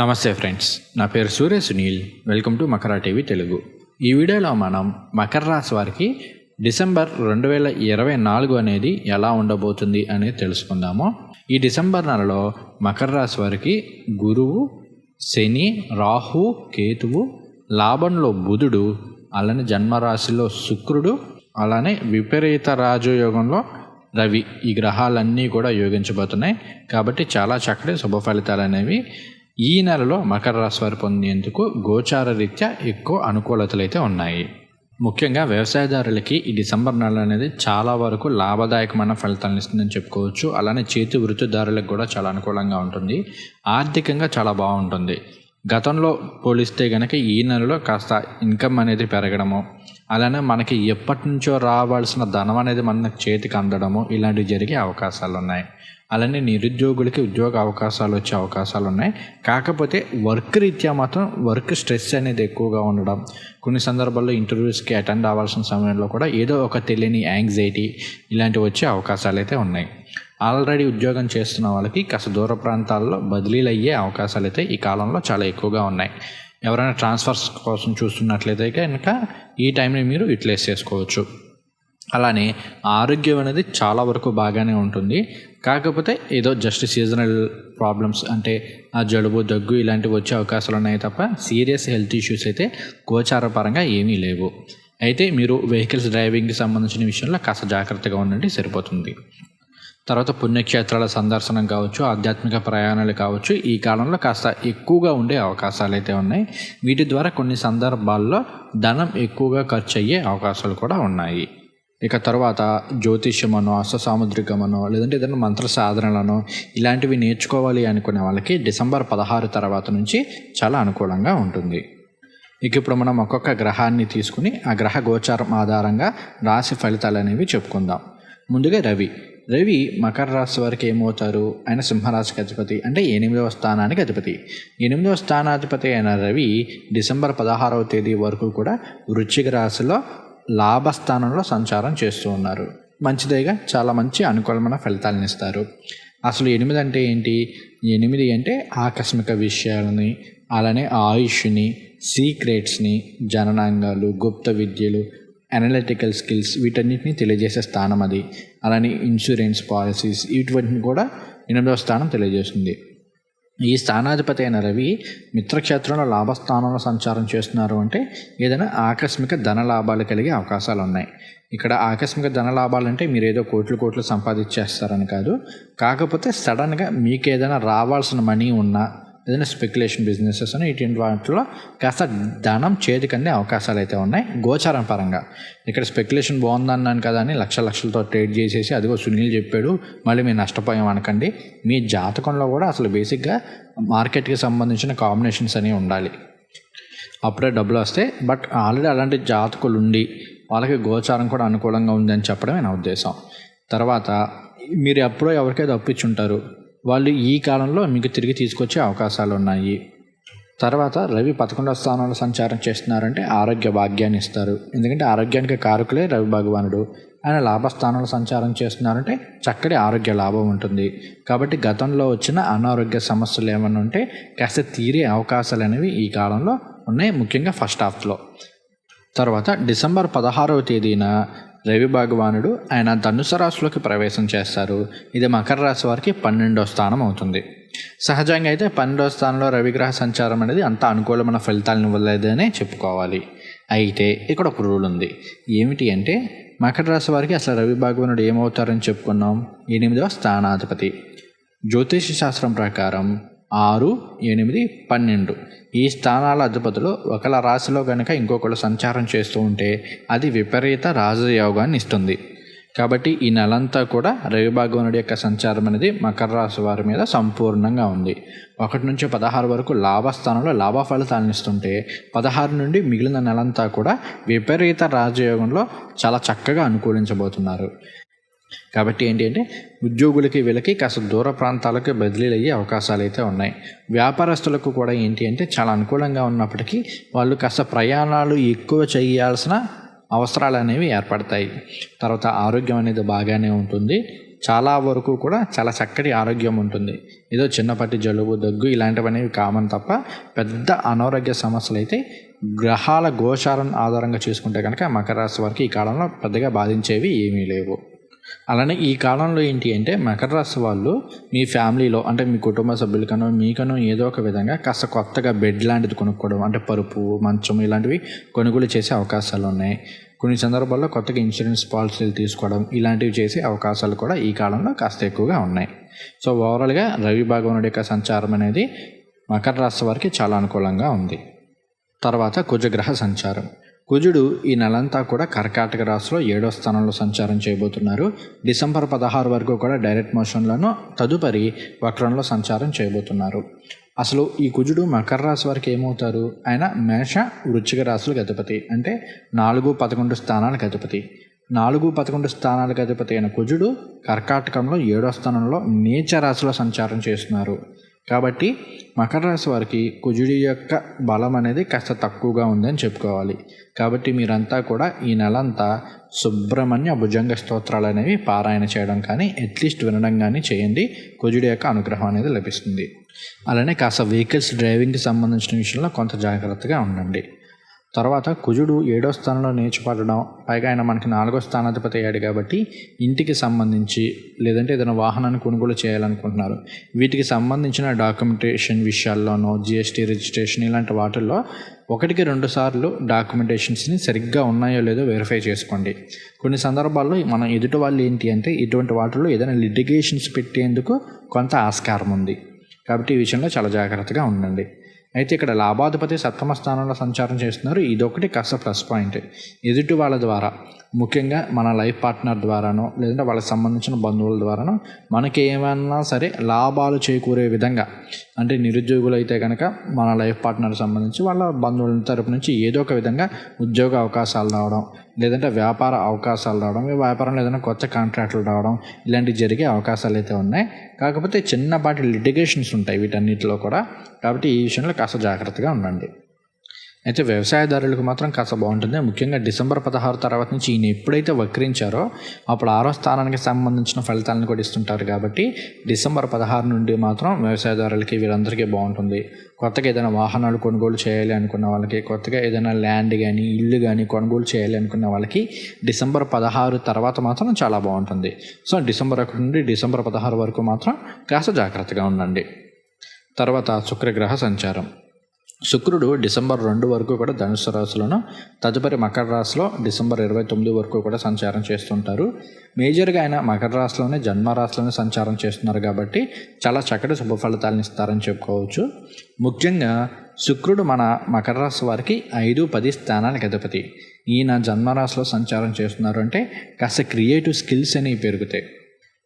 నమస్తే ఫ్రెండ్స్ నా పేరు Surya Sunil. Welcome to Makara TV Telugu. ఈ వీడియోలో మనం మకర రాశి వారికి డిసెంబర్ రెండు వేల ఇరవై నాలుగు అనేది ఎలా ఉండబోతుంది అనేది తెలుసుకుందాము. ఈ డిసెంబర్ నెలలో మకర రాశి వారికి గురువు శని రాహు కేతువు లాభంలో బుధుడు అలానే జన్మరాశిలో శుక్రుడు అలానే విపరీత రాజయోగంలో రవి. ఈ గ్రహాలన్నీ కూడా యోగించబోతున్నాయి. కాబట్టి చాలా చక్కటి శుభ ఫలితాలు అనేవి ఈ నెలలో మకర రాశి వారు పొందేందుకు గోచార రీత్యా ఎక్కువ అనుకూలతలు అయితే ఉన్నాయి. ముఖ్యంగా వ్యవసాయదారులకి ఈ డిసెంబర్ నెల అనేది చాలా వరకు లాభదాయకమైన ఫలితాలను ఇస్తుందని చెప్పుకోవచ్చు. అలానే చేతి వృత్తిదారులకు కూడా చాలా అనుకూలంగా ఉంటుంది. ఆర్థికంగా చాలా బాగుంటుంది. గతంలో పోలిస్తే కనుక ఈ నెలలో కాస్త ఇన్కమ్ అనేది పెరగడము అలానే మనకి ఎప్పటి నుంచో రావాల్సిన ధనం అనేది మన చేతికి అందడము ఇలాంటివి జరిగే అవకాశాలు ఉన్నాయి అలానే నిరుద్యోగులకి ఉద్యోగ అవకాశాలు వచ్చే అవకాశాలు ఉన్నాయి కాకపోతే వర్క్ రీత్యా మాత్రం వర్క్ స్ట్రెస్ అనేది ఎక్కువగా ఉండడం. కొన్ని సందర్భాల్లో ఇంటర్వ్యూస్కి అటెండ్ అవ్వాల్సిన సమయంలో కూడా ఏదో ఒక తెలియని యాంగ్జైటీ ఇలాంటివి వచ్చే అవకాశాలు అయితే ఉన్నాయి. ఆల్రెడీ ఉద్యోగం చేస్తున్న వాళ్ళకి కాస్త దూర ప్రాంతాల్లో బదిలీలు అయ్యే అవకాశాలు అయితే ఈ కాలంలో చాలా ఎక్కువగా ఉన్నాయి. ఎవరైనా ట్రాన్స్ఫర్స్ కోసం చూస్తున్నట్లయితే కనుక ఈ టైంని మీరు యూటిలైజ్ చేసుకోవచ్చు. అలానే ఆరోగ్యం అనేది చాలా వరకు బాగానే ఉంటుంది. కాకపోతే ఏదో జస్ట్ సీజనల్ ప్రాబ్లమ్స్ అంటే ఆ జలుబు దగ్గు ఇలాంటివి వచ్చే అవకాశాలు ఉన్నాయి తప్ప సీరియస్ హెల్త్ ఇష్యూస్ అయితే గోచారపరంగా ఏమీ లేవు. అయితే మీరు వెహికల్స్ డ్రైవింగ్కి సంబంధించిన విషయంలో కాస్త జాగ్రత్తగా ఉండండి సరిపోతుంది. తర్వాత పుణ్యక్షేత్రాల సందర్శనం కావచ్చు ఆధ్యాత్మిక ప్రయాణాలు కావచ్చు ఈ కాలంలో కాస్త ఎక్కువగా ఉండే అవకాశాలు అయితే ఉన్నాయి. వీటి ద్వారా కొన్ని సందర్భాల్లో ధనం ఎక్కువగా ఖర్చు అయ్యే అవకాశాలు కూడా ఉన్నాయి. ఇక తర్వాత జ్యోతిష్యమనో అష్టసాముద్రికమనో లేదంటే ఏదైనా మంత్ర సాధనలను ఇలాంటివి నేర్చుకోవాలి అనుకునే వాళ్ళకి డిసెంబర్ పదహారు తర్వాత నుంచి చాలా అనుకూలంగా ఉంటుంది. ఇక ఇప్పుడు మనం ఒక్కొక్క గ్రహాన్ని తీసుకుని ఆ గ్రహ గోచారం ఆధారంగా రాశి ఫలితాలు అనేవి చెప్పుకుందాం. ముందుగా రవి. రవి మకర రాశి వారికి ఏమవుతారు? ఆయన సింహరాశికి అధిపతి. అంటే ఎనిమిదవ స్థానానికి అధిపతి. ఎనిమిదవ స్థానాధిపతి అయిన రవి డిసెంబర్ పదహారవ తేదీ వరకు కూడా వృశ్చిక రాశిలో లాభస్థానంలో సంచారం చేస్తూ ఉన్నారు. మంచిదేగా చాలా మంచి అనుకూలమైన ఫలితాలను ఇస్తారు. అసలు ఎనిమిది అంటే ఏంటి? ఎనిమిది అంటే ఆకస్మిక విషయాలని అలానే ఆయుష్ని సీక్రెట్స్ని జననాంగాలు గుప్త విద్యలు అనలిటికల్ స్కిల్స్ వీటన్నిటిని తెలియజేసే స్థానం అది. అలానే ఇన్సూరెన్స్ పాలసీస్ వీటిని కూడా ఎనిమిదవ స్థానం తెలియజేస్తుంది. ఈ స్థానాధిపతి అయిన రవి మిత్రక్షేత్రంలో లాభస్థానంలో సంచారం చేస్తున్నారు అంటే ఏదైనా ఆకస్మిక ధన లాభాలు కలిగే అవకాశాలు ఉన్నాయి. ఇక్కడ ఆకస్మిక ధన లాభాలు అంటే మీరు ఏదో కోట్లు కోట్లు సంపాదించేస్తారని కాదు. కాకపోతే సడన్గా మీకు ఏదైనా రావాల్సిన మనీ ఉన్నా ఏదైనా స్పెక్యులేషన్ బిజినెసెస్ అని ఇటువంటి వాటిలో కాస్త ధనం చేతికి అందే అవకాశాలు అయితే ఉన్నాయి గోచారం పరంగా. ఇక్కడ స్పెక్యులేషన్ బాగుందన్నాను కదా అని లక్ష లక్షలతో ట్రేడ్ చేసేసి అదిగో సునీల్ చెప్పాడు మళ్ళీ మీరు నష్టపోయాం అనకండి. మీ జాతకంలో కూడా అసలు బేసిక్గా మార్కెట్కి సంబంధించిన కాంబినేషన్స్ అనేవి ఉండాలి. అప్పుడే డబ్బులు వస్తాయి బట్ ఆల్రెడీ అలాంటి జాతకులు ఉండి వాళ్ళకి గోచారం కూడా అనుకూలంగా ఉందని చెప్పడమే నా ఉద్దేశం. తర్వాత మీరు ఎప్పుడో ఎవరికైతే అప్పించుంటారు వాళ్ళు ఈ కాలంలో మీకు తిరిగి తీసుకొచ్చే అవకాశాలు ఉన్నాయి తర్వాత రవి పదకొండవ స్థానంలో సంచారం చేస్తున్నారంటే ఆరోగ్య భాగ్యాన్ని ఇస్తారు. ఎందుకంటే ఆరోగ్యానికి కారకులే రవి భగవానుడు. ఆయన లాభస్థానంలో సంచారం చేస్తున్నారంటే చక్కటి ఆరోగ్య లాభం ఉంటుంది. కాబట్టి గతంలో వచ్చిన అనారోగ్య సమస్యలు ఏమైనా ఉంటే కాస్త తీరే అవకాశాలు అనేవి ఈ కాలంలో ఉన్నాయి. ముఖ్యంగా ఫస్ట్ హాఫ్లో. తర్వాత డిసెంబర్ పదహారవ తేదీన రవి భగవానుడు ఆయన ధనుసు రాశిలోకి ప్రవేశం చేస్తారు. ఇది మకర రాశి వారికి పన్నెండో స్థానం అవుతుంది. సహజంగా అయితే పన్నెండో స్థానంలో రవిగ్రహ సంచారం అనేది అంత అనుకూలమైన ఫలితాలను ఇవ్వలేదనే చెప్పుకోవాలి. అయితే ఇక్కడ ఒక రూల్ ఉంది. ఏమిటి అంటే మకర రాశి వారికి అసలు రవి భగవానుడు ఏమవుతారని చెప్పుకున్నాం? ఎనిమిదవ స్థానాధిపతి. జ్యోతిష శాస్త్రం ప్రకారం ఆరు ఎనిమిది పన్నెండు. ఈ స్థానాల అధిపతులు ఒకళ్ళ రాశిలో కనుక ఇంకొకళ్ళు సంచారం చేస్తూ ఉంటే అది విపరీత రాజయోగాన్ని ఇస్తుంది. కాబట్టి ఈ నెలంతా కూడా రవి భగవానుడి యొక్క సంచారం అనేది మకర రాశి వారి మీద సంపూర్ణంగా ఉంది. ఒకటి నుంచి పదహారు వరకు లాభస్థానంలో లాభ ఫలితాలను ఇస్తుంటే పదహారు నుండి మిగిలిన నెలంతా కూడా విపరీత రాజయోగంలో చాలా చక్కగా అనుకూలించబోతున్నారు. కాబట్టి ఏంటి అంటే ఉద్యోగులకి వీళ్ళకి కాస్త దూర ప్రాంతాలకు బదిలీలు అయ్యే అవకాశాలు అయితే ఉన్నాయి. వ్యాపారస్తులకు కూడా ఏంటి అంటే చాలా అనుకూలంగా ఉన్నప్పటికీ వాళ్ళు కాస్త ప్రయాణాలు ఎక్కువ చేయాల్సిన అవసరాలు అనేవి ఏర్పడతాయి. తర్వాత ఆరోగ్యం అనేది బాగానే ఉంటుంది. చాలా వరకు కూడా చాలా చక్కటి ఆరోగ్యం ఉంటుంది. ఏదో చిన్నపాటి జలుబు దగ్గు ఇలాంటివి అనేవి కామన్ తప్ప పెద్ద అనారోగ్య సమస్యలు అయితే గ్రహాల గోచారం ఆధారంగా చూసుకుంటే కనుక మకర రాశి వారికి ఈ కాలంలో పెద్దగా బాధించేవి ఏమీ లేవు. అలానే ఈ కాలంలో ఏంటి అంటే మకర రాశి వాళ్ళు మీ ఫ్యామిలీలో అంటే మీ కుటుంబ సభ్యులకనో మీకనో ఏదో ఒక విధంగా కాస్త కొత్తగా బెడ్ లాంటిది కొనుక్కోవడం అంటే పరుపు మంచం ఇలాంటివి కొనుగోలు చేసే అవకాశాలు ఉన్నాయి. కొన్ని సందర్భాల్లో కొత్తగా ఇన్సూరెన్స్ పాలసీలు తీసుకోవడం ఇలాంటివి చేసే అవకాశాలు కూడా ఈ కాలంలో కాస్త ఎక్కువగా ఉన్నాయి. సో ఓవరాల్గా రవి భగవానుడి యొక్క సంచారం అనేది మకర రాశి వారికి చాలా అనుకూలంగా ఉంది. తర్వాత కుజగ్రహ సంచారం. కుజుడు ఈ నెలంతా కూడా కర్కాటక రాశిలో ఏడో స్థానంలో సంచారం చేయబోతున్నారు. డిసెంబర్ పదహారు వరకు కూడా డైరెక్ట్ మోషన్లను తదుపరి వక్రంలో సంచారం చేయబోతున్నారు. అసలు ఈ కుజుడు మకర రాశి వారికి ఏమవుతారు? ఆయన మేష వృచ్చిక రాశులకు అధిపతి. అంటే నాలుగు పదకొండు స్థానాలకు అధిపతి. నాలుగు పదకొండు స్థానాలకు అధిపతి అయిన కుజుడు కర్కాటకంలో ఏడో స్థానంలో నీచ రాశిలో సంచారం చేస్తున్నారు. కాబట్టి మకర రాశి వారికి కుజుడి యొక్క బలం అనేది కాస్త తక్కువగా ఉందని చెప్పుకోవాలి. కాబట్టి మీరంతా కూడా ఈ నెలంతా సుబ్రహ్మణ్య భుజంగ స్తోత్రాలు అనేవి పారాయణ చేయడం కానీ అట్లీస్ట్ వినడం కానీ చేయండి. కుజుడి యొక్క అనుగ్రహం అనేది లభిస్తుంది. అలానే కాస్త వెహికల్స్ డ్రైవింగ్కి సంబంధించిన విషయంలో కొంత జాగ్రత్తగా ఉండండి. తర్వాత కుజుడు ఏడో స్థానంలో నేర్చుపడడం పైగా ఆయన మనకి నాలుగో స్థానాధిపతి అయ్యాడు కాబట్టి ఇంటికి సంబంధించి లేదంటే ఏదైనా వాహనాన్ని కొనుగోలు చేయాలనుకుంటున్నారు. వీటికి సంబంధించిన డాక్యుమెంటేషన్ విషయాల్లోనో జిఎస్టీ రిజిస్ట్రేషన్ ఇలాంటి వాటిల్లో ఒకటికి రెండు సార్లు డాక్యుమెంటేషన్స్ని సరిగ్గా ఉన్నాయో లేదో వెరిఫై చేసుకోండి. కొన్ని సందర్భాల్లో మనం ఎదుటి వాళ్ళు ఏంటి అంటే ఇటువంటి వాటిల్లో ఏదైనా లిటిగేషన్స్ పెట్టేందుకు కొంత ఆస్కారం ఉంది. కాబట్టి ఈ విషయంలో చాలా జాగ్రత్తగా ఉండండి. అయితే ఇక్కడ లాభాధిపతి సప్తమ స్థానంలో సంచారం చేస్తున్నారు. ఇదొకటి కాస్త ప్లస్ పాయింట్. ఎదుటి వాళ్ళ ద్వారా ముఖ్యంగా మన లైఫ్ పార్ట్నర్ ద్వారానో లేదంటే వాళ్ళకి సంబంధించిన బంధువుల ద్వారానో మనకి ఏమైనా సరే లాభాలు చేకూరే విధంగా అంటే నిరుద్యోగులు అయితే కనుక మన లైఫ్ పార్ట్నర్ సంబంధించి వాళ్ళ బంధువుల తరపు నుంచి ఏదో ఒక విధంగా ఉద్యోగ అవకాశాలు రావడం లేదంటే వ్యాపార అవకాశాలు రావడం వ్యాపారంలో ఏదైనా కొత్త కాంట్రాక్టులు రావడం ఇలాంటివి జరిగే అవకాశాలు అయితే ఉన్నాయి. కాకపోతే చిన్నపాటి లిటిగేషన్స్ ఉంటాయి వీటన్నిటిలో కూడా. కాబట్టి ఈ విషయంలో కాస్త జాగ్రత్తగా ఉండండి. అయితే వ్యవసాయదారులకు మాత్రం కాస్త బాగుంటుంది. ముఖ్యంగా డిసెంబర్ పదహారు తర్వాత నుంచి ఈయన ఎప్పుడైతే వక్రించారో అప్పుడు ఆరో స్థానానికి సంబంధించిన ఫలితాలను కూడా ఇస్తుంటారు కాబట్టి డిసెంబర్ పదహారు నుండి మాత్రం వ్యవసాయదారులకి వీరందరికీ బాగుంటుంది. కొత్తగా ఏదైనా వాహనాలు కొనుగోలు చేయాలి అనుకున్న వాళ్ళకి కొత్తగా ఏదైనా ల్యాండ్ కానీ ఇల్లు కానీ కొనుగోలు చేయాలి అనుకున్న వాళ్ళకి డిసెంబర్ పదహారు తర్వాత మాత్రం చాలా బాగుంటుంది. సో డిసెంబర్ ఒకటి నుండి డిసెంబర్ పదహారు వరకు మాత్రం కాస్త జాగ్రత్తగా ఉండండి. తర్వాత శుక్రగ్రహ సంచారం. శుక్రుడు డిసెంబర్ రెండు వరకు కూడా ధనుసు రాశిలోను తదుపరి మకర రాశిలో డిసెంబర్ ఇరవై తొమ్మిది వరకు కూడా సంచారం చేస్తుంటారు. మేజర్గా ఆయన మకర రాశిలోనే జన్మ రాశిలోనే సంచారం చేస్తున్నారు కాబట్టి చాలా చక్కటి శుభ ఫలితాలను ఇస్తారని చెప్పుకోవచ్చు. ముఖ్యంగా శుక్రుడు మన మకర రాశి వారికి ఐదు పది స్థానానికి అధిపతి. ఈయన జన్మరాశిలో సంచారం చేస్తున్నారు అంటే కాస్త క్రియేటివ్ స్కిల్స్ అనేవి పెరుగుతాయి.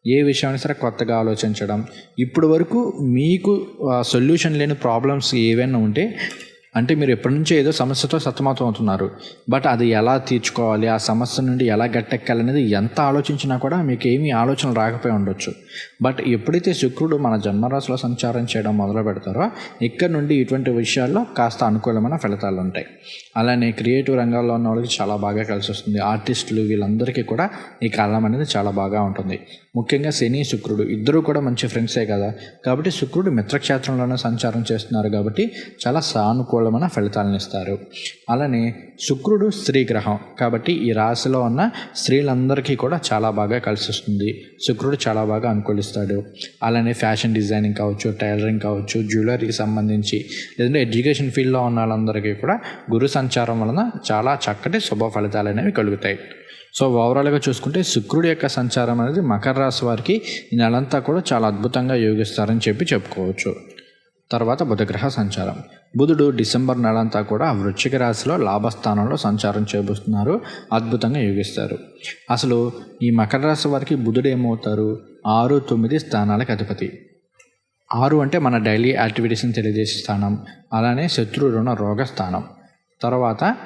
ఏ విషయాన్ని సరే కొత్తగా ఆలోచించడం. ఇప్పుడు వరకు మీకు సొల్యూషన్ లేని ప్రాబ్లమ్స్ ఏవైనా ఉంటే అంటే మీరు ఎప్పటి నుంచో ఏదో సమస్యతో సతమతం అవుతున్నారు. బట్ అది ఎలా తీర్చుకోవాలి ఆ సమస్య నుండి ఎలా గట్టెక్కాలనేది ఎంత ఆలోచించినా కూడా మీకు ఏమీ ఆలోచన రాకపోయి ఉండొచ్చు. బట్ ఎప్పుడైతే శుక్రుడు మన జన్మరాశిలో సంచారం చేయడం మొదలు పెడతారో ఇక్కడ నుండి ఇటువంటి విషయాల్లో కాస్త అనుకూలమైన ఫలితాలు ఉంటాయి. అలానే క్రియేటివ్ రంగాల్లో ఉన్న వాళ్ళకి చాలా బాగా కలిసి వస్తుంది. ఆర్టిస్టులు వీళ్ళందరికీ కూడా ఈ కాలం అనేది చాలా బాగా ఉంటుంది. ముఖ్యంగా శని శుక్రుడు ఇద్దరూ కూడా మంచి ఫ్రెండ్సే కదా. కాబట్టి శుక్రుడు మిత్రక్షేత్రంలోనే సంచారం చేస్తున్నారు కాబట్టి చాలా సానుకూలమైన ఫలితాలను ఇస్తారు. అలానే శుక్రుడు స్త్రీ గ్రహం. కాబట్టి ఈ రాశిలో ఉన్న స్త్రీలందరికీ కూడా చాలా బాగా కలిసి వస్తుంది. శుక్రుడు చాలా బాగా అనుకూలిస్తాడు. అలానే ఫ్యాషన్ డిజైనింగ్ కావచ్చు టైలరింగ్ కావచ్చు జ్యువెలరీకి సంబంధించి లేదంటే ఎడ్యుకేషన్ ఫీల్డ్లో ఉన్న వాళ్ళందరికీ కూడా గురు సంచారం వలన చాలా చక్కటి శుభ ఫలితాలు అనేవి కలుగుతాయి. సో ఓవరాల్గా చూసుకుంటే శుక్రుడి యొక్క సంచారం అనేది మకర రాశి వారికి ఈ నెలంతా కూడా చాలా అద్భుతంగా యోగిస్తారని చెప్పి చెప్పుకోవచ్చు. తర్వాత బుధగ్రహ సంచారం. బుధుడు డిసెంబర్ నెలంతా కూడా వృశ్చిక రాశిలో లాభస్థానంలో సంచారం చేపిస్తున్నారు అద్భుతంగా యోగిస్తారు. అసలు ఈ మకర రాశి వారికి బుధుడు ఏమవుతారు? ఆరు తొమ్మిది స్థానాలకు అధిపతి. ఆరు అంటే మన డైలీ యాక్టివిటీస్ని తెలియజేసే స్థానం. అలానే శత్రు రుణ రోగ స్థానం. తర్వాత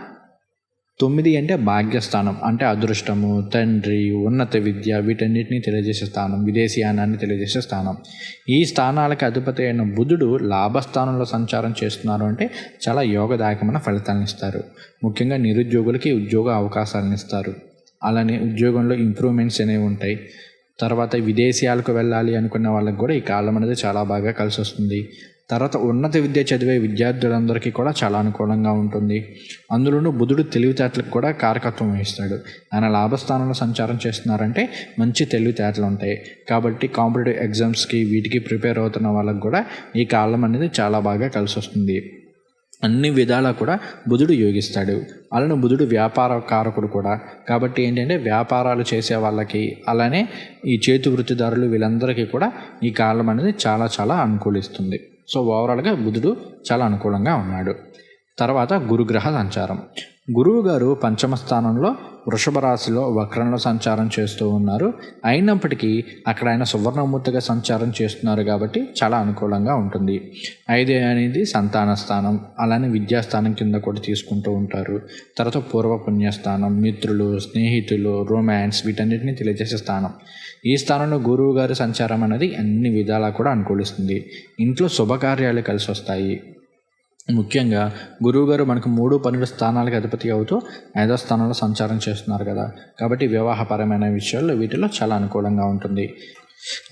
తొమ్మిది అంటే భాగ్యస్థానం అంటే అదృష్టము తండ్రి ఉన్నత విద్య వీటన్నిటిని తెలియజేసే స్థానం విదేశీయానాన్ని తెలియజేసే స్థానం. ఈ స్థానాలకు అధిపతి అయిన బుధుడు లాభస్థానంలో సంచారం చేస్తున్నారు అంటే చాలా యోగదాయకమైన ఫలితాలను ఇస్తారు. ముఖ్యంగా నిరుద్యోగులకి ఉద్యోగ అవకాశాలను ఇస్తారు. అలానే ఉద్యోగంలో ఇంప్రూవ్మెంట్స్ అనేవి ఉంటాయి. తర్వాత విదేశీయాలకు వెళ్ళాలి అనుకున్న వాళ్ళకి కూడా ఈ కాలం అనేది చాలా బాగా కలిసి వస్తుంది తర్వాత ఉన్నత విద్య చదివే విద్యార్థులందరికీ కూడా చాలా అనుకూలంగా ఉంటుంది. అందులోనూ బుధుడు తెలివితేటలకు కూడా కారకత్వం వహిస్తాడు. ఆయన లాభస్థానంలో సంచారం చేస్తున్నారంటే మంచి తెలివితేటలు ఉంటాయి. కాబట్టి కాంపిటేటివ్ ఎగ్జామ్స్కి వీటికి ప్రిపేర్ అవుతున్న వాళ్ళకు కూడా ఈ కాలం అనేది చాలా బాగా కలిసి వస్తుంది అన్ని విధాలా కూడా బుధుడు యోగిస్తాడు. అలానే బుధుడు వ్యాపార కారకుడు కూడా. కాబట్టి ఏంటంటే వ్యాపారాలు చేసే వాళ్ళకి అలానే ఈ చేతి వృత్తిదారులు వీళ్ళందరికీ కూడా ఈ కాలం అనేది చాలా చాలా అనుకూలిస్తుంది. సో ఓవరాల్గా బుధుడు చాలా అనుకూలంగా ఉన్నాడు. తర్వాత గురుగ్రహ సంచారం. గురువు గారు పంచమ స్థానంలో వృషభ రాశిలో వక్రంలో సంచారం చేస్తూ ఉన్నారు. అయినప్పటికీ అక్కడ ఆయన సువర్ణమూర్తిగా సంచారం చేస్తున్నారు కాబట్టి చాలా అనుకూలంగా ఉంటుంది. ఐదు అనేది సంతాన స్థానం. అలానే విద్యాస్థానం కింద కూడా తీసుకుంటూ ఉంటారు. తర్వాత పూర్వ పుణ్యస్థానం మిత్రులు స్నేహితులు రొమాన్స్ వీటన్నిటిని తెలియజేసే స్థానం. ఈ స్థానంలో గురువు గారి సంచారం అనేది అన్ని విధాలా కూడా అనుకూలిస్తుంది. ఇంట్లో శుభకార్యాలు కలిసి వస్తాయి ముఖ్యంగా గురువుగారు మనకు మూడు పన్నెండు స్థానాలకు అధిపతి అవుతూ ఐదో స్థానంలో సంచారం చేస్తున్నారు కదా. కాబట్టి వివాహపరమైన విషయాల్లో వీటిలో చాలా అనుకూలంగా ఉంటుంది.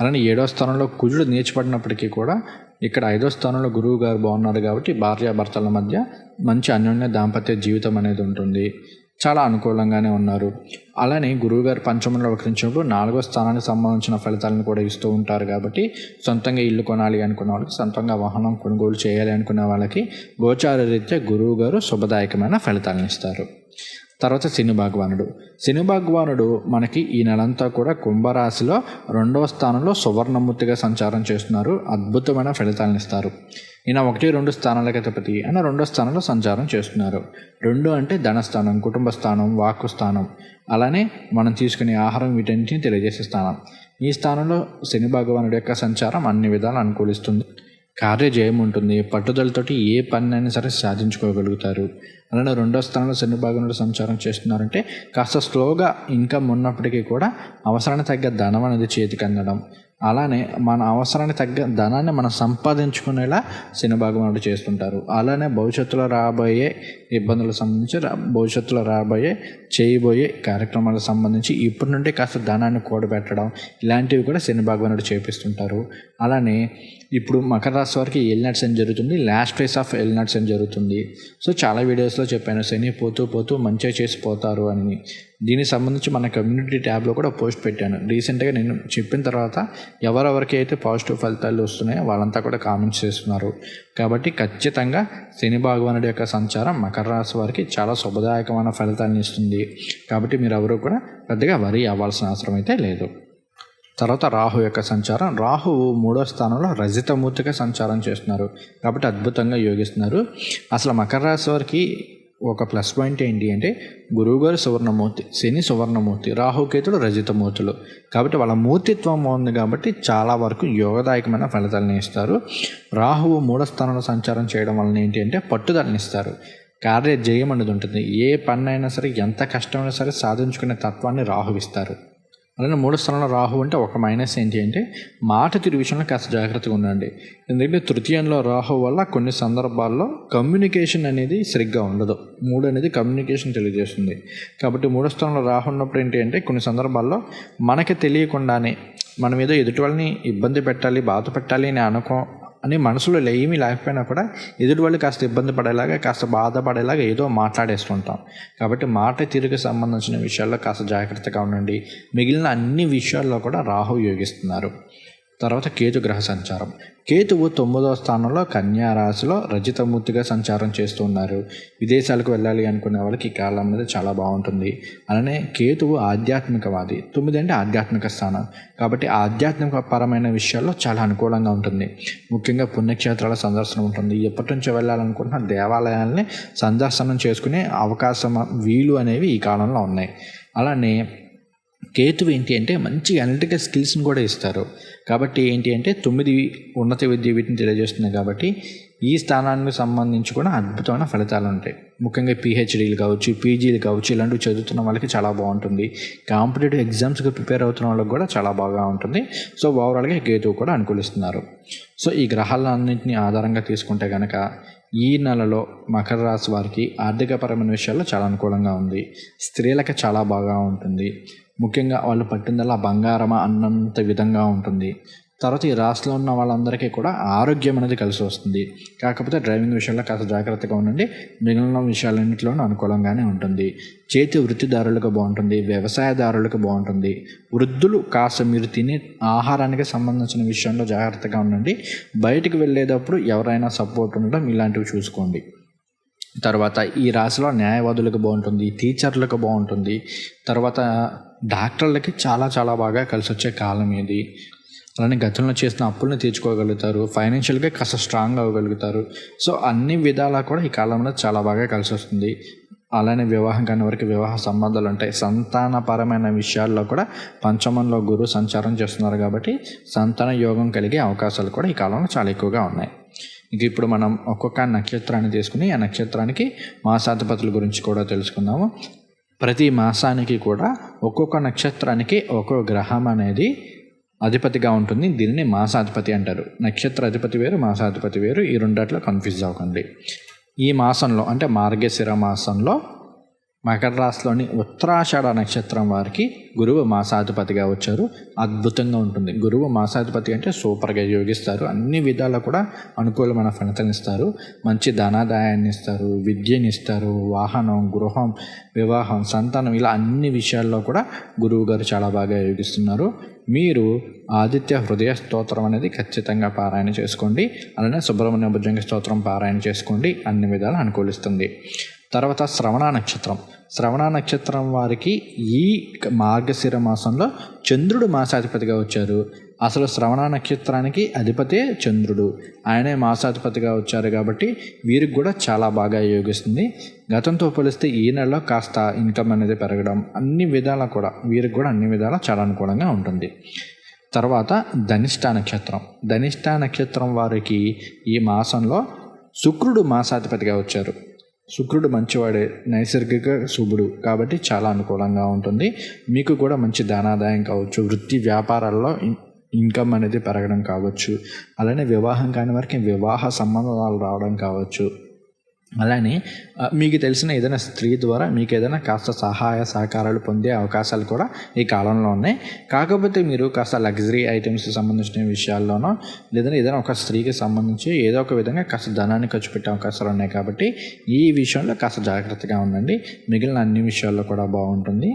అలానే ఏడో స్థానంలో కుజుడు నేర్చిపడినప్పటికీ కూడా ఇక్కడ ఐదో స్థానంలో గురువు గారు బాగున్నారు కాబట్టి భార్యాభర్తల మధ్య మంచి అన్యోన్య దాంపత్య జీవితం అనేది ఉంటుంది. చాలా అనుకూలంగానే ఉన్నారు. అలానే గురువుగారు పంచమంలో వక్రించినప్పుడు నాలుగో స్థానానికి సంబంధించిన ఫలితాలను కూడా ఇస్తూ ఉంటారు కాబట్టి సొంతంగా ఇల్లు కొనాలి అనుకున్న వాళ్ళకి సొంతంగా వాహనం కొనుగోలు చేయాలి అనుకున్న వాళ్ళకి గోచార రీత్యా గురువు గారు శుభదాయకమైన ఫలితాలను ఇస్తారు. తర్వాత శని భగవానుడు. శని భగవానుడు మనకి ఈ నెలంతా కూడా కుంభరాశిలో రెండవ స్థానంలో సువర్ణమూర్తిగా సంచారం చేస్తున్నారు. అద్భుతమైన ఫలితాలను ఇస్తారు. ఈయన ఒకటి రెండు స్థానాలకు అధిపతి ఆయన రెండో స్థానంలో సంచారం చేస్తున్నారు. రెండు అంటే ధనస్థానం కుటుంబ స్థానం వాక్కు స్థానం. అలానే మనం తీసుకునే ఆహారం వీటన్నిటిని తెలియజేసే స్థానం. ఈ స్థానంలో శని భగవానుడి యొక్క సంచారం అన్ని విధాలు అనుకూలిస్తుంది. కార్యజయం ఉంటుంది పట్టుదలతోటి ఏ పనినైనా సరే సాధించుకోగలుగుతారు. అలానే రెండో స్థానంలో శని భాగంలో సంచారం చేస్తున్నారంటే కాస్త స్లోగా ఇన్కమ్ ఉన్నప్పటికీ కూడా అవసరానికి తగ్గ ధనం అనేది చేతికి అందడం. అలానే మన అవసరానికి తగ్గ ధనాన్ని మనం సంపాదించుకునేలా శని చేస్తుంటారు. అలానే భవిష్యత్తులో రాబోయే ఇబ్బందులకు సంబంధించి భవిష్యత్తులో రాబోయే చేయబోయే కార్యక్రమాలకు సంబంధించి ఇప్పటి నుండి కాస్త ధనాన్ని కూడబెట్టడం ఇలాంటివి కూడా శని భగవానుడు చేపిస్తుంటారు. అలానే ఇప్పుడు మకర రాశి వారికి ఎల్నట్స్ అని జరుగుతుంది. లాస్ట్ ఫేస్ ఆఫ్ ఎల్నట్స్ అని జరుగుతుంది. సో చాలా వీడియోస్లో చెప్పాను శని పోతూ పోతూ మంచిగా చేసి పోతారు అని. దీనికి సంబంధించి మన కమ్యూనిటీ ట్యాబ్లో కూడా పోస్ట్ పెట్టాను. రీసెంట్గా నేను చెప్పిన తర్వాత ఎవరెవరికి అయితే పాజిటివ్ ఫలితాలు వస్తున్నాయో వాళ్ళంతా కూడా కామెంట్స్ చేస్తున్నారు. కాబట్టి ఖచ్చితంగా శని భగవానుడి యొక్క సంచారం మకర రాశి వారికి చాలా శుభదాయకమైన ఫలితాన్ని ఇస్తుంది. కాబట్టి మీరు ఎవరు కూడా పెద్దగా వరి అవ్వాల్సిన అవసరం అయితే లేదు. తర్వాత రాహు యొక్క సంచారం. రాహువు మూడో స్థానంలో రజితమూర్తిగా సంచారం చేస్తున్నారు. కాబట్టి అద్భుతంగా యోగిస్తున్నారు. అసలు మకర రాశి వారికి ఒక ప్లస్ పాయింట్ ఏంటి అంటే గురువుగారు సువర్ణమూర్తి శని సువర్ణమూర్తి రాహుకేతుడు రజితమూర్తులు. కాబట్టి వాళ్ళ మూర్తిత్వం ఉంది కాబట్టి చాలా వరకు యోగదాయకమైన ఫలితాలను ఇస్తారు. రాహువు మూడో స్థానంలో సంచారం చేయడం వలన ఏంటి అంటే పట్టుదలని ఇస్తారు. కార్య జయం అనేది ఉంటుంది. ఏ పని అయినా సరే ఎంత కష్టమైనా సరే సాధించుకునే తత్వాన్ని రాహువిస్తారు అలానే మూడో స్థానంలో రాహు అంటే ఒక మైనస్ ఏంటి అంటే మాట తిరిగి విషయంలో కాస్త జాగ్రత్తగా ఉండండి. ఎందుకంటే తృతీయంలో రాహు వల్ల కొన్ని సందర్భాల్లో కమ్యూనికేషన్ అనేది సరిగ్గా ఉండదు. మూడు అనేది కమ్యూనికేషన్ తెలియజేస్తుంది. కాబట్టి మూడో స్థానంలో రాహు ఉన్నప్పుడు ఏంటి అంటే కొన్ని సందర్భాల్లో మనకి తెలియకుండానే మనం ఏదో ఎదుటి వాళ్ళని ఇబ్బంది పెట్టాలి బాధ పెట్టాలి అని అనుకో అని మనసులో ఏమీ లేకపోయినా కూడా ఎదుటి వాళ్ళు కాస్త ఇబ్బంది పడేలాగా కాస్త బాధపడేలాగా ఏదో మాట్లాడేస్తుంటాం. కాబట్టి మాట తీరుకు సంబంధించిన విషయాల్లో కాస్త జాగ్రత్తగా ఉండండి. మిగిలిన అన్ని విషయాల్లో కూడా రాహు యోగిస్తున్నారు. తర్వాత కేతు గ్రహ సంచారం. కేతువు తొమ్మిదవ స్థానంలో కన్యా రాశిలో రజితమూర్తిగా సంచారం చేస్తూ ఉన్నారు. విదేశాలకు వెళ్ళాలి అనుకునే వాళ్ళకి ఈ కాలం అనేది చాలా బాగుంటుంది. అలానే కేతువు ఆధ్యాత్మికవాది. తొమ్మిది అంటే ఆధ్యాత్మిక స్థానం. కాబట్టి ఆధ్యాత్మిక పరమైన విషయాల్లో చాలా అనుకూలంగా ఉంటుంది. ముఖ్యంగా పుణ్యక్షేత్రాల సందర్శన ఉంటుంది. ఎప్పటి నుంచో వెళ్ళాలనుకుంటున్న దేవాలయాల్ని సందర్శనం చేసుకునే అవకాశం వీలు అనేవి ఈ కాలంలో ఉన్నాయి. అలానే కేతువు ఏంటి అంటే మంచి అనలిటికల్ స్కిల్స్ని కూడా ఇస్తారు. కాబట్టి ఏంటి అంటే తొమ్మిది ఉన్నత విద్య వీటిని తెలియజేస్తుంది కాబట్టి ఈ స్థానానికి సంబంధించి కూడా అద్భుతమైన ఫలితాలు ఉంటాయి. ముఖ్యంగా పిహెచ్డీలు కావచ్చు పీజీలు కావచ్చు ఇలాంటివి చదువుతున్న వాళ్ళకి చాలా బాగుంటుంది. కాంపిటేటివ్ ఎగ్జామ్స్కి ప్రిపేర్ అవుతున్న వాళ్ళకి కూడా చాలా బాగా ఉంటుంది. సో ఓవరాల్గా కేతువు కూడా అనుకూలిస్తున్నారు. సో ఈ గ్రహాలన్నింటినీ ఆధారంగా తీసుకుంటే కనుక ఈ నెలలో మకర రాశి వారికి ఆర్థికపరమైన విషయాల్లో చాలా అనుకూలంగా ఉంది. స్త్రీలకు చాలా బాగా ఉంటుంది. ముఖ్యంగా వాళ్ళు పట్టిందల్లా బంగారమా అన్నంత విధంగా ఉంటుంది. తర్వాత ఈ రాశిలో ఉన్న వాళ్ళందరికీ కూడా ఆరోగ్యం అనేది కలిసి వస్తుంది. కాకపోతే డ్రైవింగ్ విషయంలో కాస్త జాగ్రత్తగా ఉండండి. మిగిలిన విషయాలన్నింటిలోనూ అనుకూలంగానే ఉంటుంది. చేతి వృత్తిదారులకు బాగుంటుంది. వ్యవసాయదారులకు బాగుంటుంది. వృద్ధులు కాస్త మీరు తినే ఆహారానికి సంబంధించిన విషయంలో జాగ్రత్తగా ఉండండి. బయటికి వెళ్ళేటప్పుడు ఎవరైనా సపోర్ట్ ఉండడం ఇలాంటివి చూసుకోండి. తర్వాత ఈ రాశిలో న్యాయవాదులకు బాగుంటుంది టీచర్లకు బాగుంటుంది. తర్వాత డాక్టర్లకి చాలా చాలా బాగా కలిసి వచ్చే కాలం ఇది. అలానే గతంలో చేసిన అప్పులను తీర్చుకోగలుగుతారు ఫైనాన్షియల్గా కాస్త స్ట్రాంగ్ అవ్వగలుగుతారు. సో అన్ని విధాలా కూడా ఈ కాలంలో చాలా బాగా కలిసి వస్తుంది అలానే వివాహం కాని వరకు వివాహ సంబంధాలు ఉంటాయి. సంతానపరమైన విషయాల్లో కూడా పంచమంలో గురువు సంచారం చేస్తున్నారు కాబట్టి సంతాన యోగం కలిగే అవకాశాలు కూడా ఈ కాలంలో చాలా ఎక్కువగా ఉన్నాయి. ఇది ఇప్పుడు మనం ఒక్కొక్క నక్షత్రాన్ని తీసుకుని ఆ నక్షత్రానికి మాసాధిపతుల గురించి కూడా తెలుసుకుందాము. ప్రతి మాసానికి కూడా ఒక్కొక్క నక్షత్రానికి ఒక్కొక్క గ్రహం అనేది అధిపతిగా ఉంటుంది. దీనిని మాసాధిపతి అంటారు. నక్షత్ర అధిపతి వేరు మాసాధిపతి వేరు ఈ రెండట్లో కన్ఫ్యూజ్ అవ్వకండి. ఈ మాసంలో అంటే మార్గశిర మాసంలో మకర రాశిలోని ఉత్తరాషాఢ నక్షత్రం వారికి గురువు మాసాధిపతిగా వచ్చారు. అద్భుతంగా ఉంటుంది. గురువు మాసాధిపతి అంటే సూపర్గా యోగిస్తారు. అన్ని విధాలు కూడా అనుకూలమైన ఫలితాన్ని ఇస్తారు. మంచి ధనాదాయాన్ని ఇస్తారు. విద్యని ఇస్తారు. వాహనం గృహం వివాహం సంతానం ఇలా అన్ని విషయాల్లో కూడా గురువు గారు చాలా బాగా యోగిస్తున్నారు. మీరు ఆదిత్య హృదయ స్తోత్రం అనేది ఖచ్చితంగా పారాయణ చేసుకోండి. అలానే సుబ్రహ్మణ్య భుజంగ స్తోత్రం పారాయణ చేసుకోండి. అన్ని విధాలు అనుకూలిస్తుంది. తర్వాత శ్రవణ నక్షత్రం. శ్రవణ నక్షత్రం వారికి ఈ మార్గశిర మాసంలో చంద్రుడు మాసాధిపతిగా వచ్చారు. అసలు శ్రవణ నక్షత్రానికి అధిపతే చంద్రుడు. ఆయనే మాసాధిపతిగా వచ్చారు కాబట్టి వీరికి కూడా చాలా బాగా యోగిస్తుంది. గతంతో పోలిస్తే ఈ నెలలో కాస్త ఇన్కమ్ అనేది పెరగడం అన్ని విధాలా కూడా వీరికి కూడా అన్ని విధాలా చాలా అనుకూలంగా ఉంటుంది. తర్వాత ధనిష్ట నక్షత్రం. ధనిష్ట నక్షత్రం వారికి ఈ మాసంలో శుక్రుడు మాసాధిపతిగా వచ్చారు. శుక్రుడు మంచివాడే నైసర్గిక శుభుడు కాబట్టి చాలా అనుకూలంగా ఉంటుంది. మీకు కూడా మంచి ధనాదాయం కావచ్చు వృత్తి వ్యాపారాల్లో ఇన్కమ్ అనేది పెరగడం కావచ్చు అలానే వివాహం కాని వారికి వివాహ సంబంధాలు రావడం కావచ్చు. అలానే మీకు తెలిసిన ఏదైనా స్త్రీ ద్వారా మీకు ఏదైనా కాస్త సహాయ సహకారాలు పొందే అవకాశాలు కూడా ఈ కాలంలో ఉన్నాయి. కాకపోతే మీరు కాస్త లగ్జరీ ఐటమ్స్ సంబంధించిన విషయాల్లోనో లేదంటే ఏదైనా ఒక స్త్రీకి సంబంధించి ఏదో ఒక విధంగా కాస్త ధనాన్ని ఖర్చు పెట్టే అవకాశాలు ఉన్నాయి కాబట్టి ఈ విషయంలో కాస్త జాగ్రత్తగా ఉండండి. మిగిలిన అన్ని విషయాల్లో కూడా బాగుంటుంది.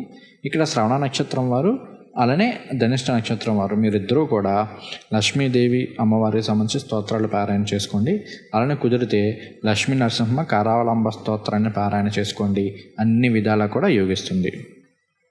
ఇక్కడ శ్రవణ నక్షత్రం వారు అలానే ధనిష్ట నక్షత్రం వారు మీరిద్దరూ కూడా లక్ష్మీదేవి అమ్మవారికి సంబంధించి స్తోత్రాలు పారాయణ చేసుకోండి. అలానే కుదిరితే లక్ష్మీ నరసింహ కారావలంబ స్తోత్రాన్ని పారాయణ చేసుకోండి. అన్ని విధాలా కూడా యోగిస్తుంది.